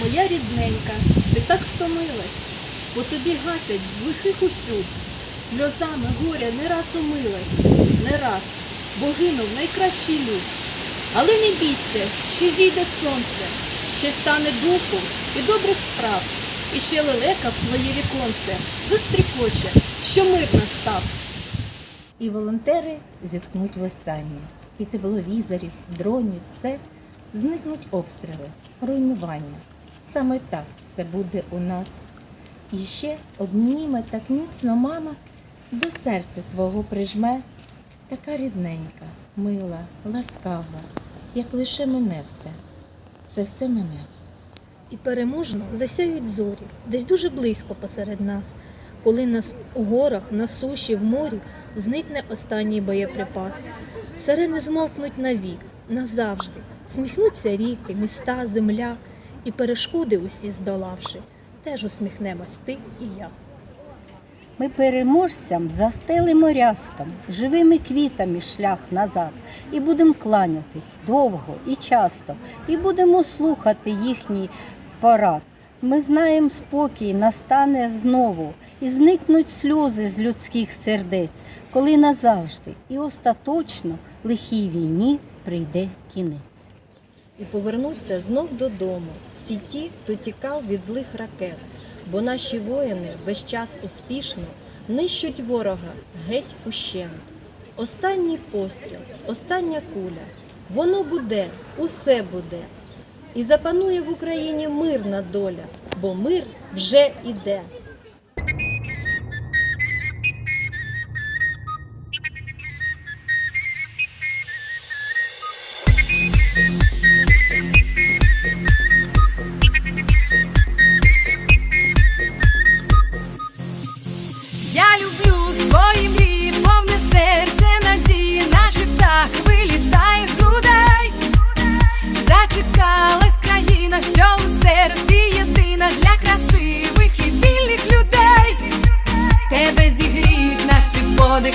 моя рідненька, ти так втомилась, по тобі гатять з лихих усюд. Сльозами горя не раз умилась, не раз, бо гинув найкращий люд. Але не бійся, ще зійде сонце, ще стане духу і добрих справ, і ще лелека в твоє віконце застрікоче, що мир настав. І волонтери зіткнуть востаннє. І тепловізорів, дронів, все зникнуть обстріли, руйнування. Саме так все буде у нас. І ще обніме так міцно мама до серця свого прижме, така рідненька, мила, ласкава, як лише мене все. Це все мене. І переможно засяють зорі, десь дуже близько посеред нас, коли на с- у горах, на суші, в морі зникне останній боєприпас. Сирени змовкнуть навік, назавжди, сміхнуться ріки, міста, земля, і перешкоди усі здолавши, теж усміхнемось ти і я. Ми переможцям застелимо рястом, живими квітами шлях назад, і будемо кланятись довго і часто, і будемо слухати їхній порад. Ми знаємо, спокій настане знову, і зникнуть сльози з людських сердець, коли назавжди і остаточно лихій війні прийде кінець. І повернуться знов додому всі ті, хто тікав від злих ракет, бо наші воїни весь час успішно нищуть ворога геть ущент. Останній постріл, остання куля, воно буде, усе буде. І запанує в Україні мирна доля, бо мир вже іде.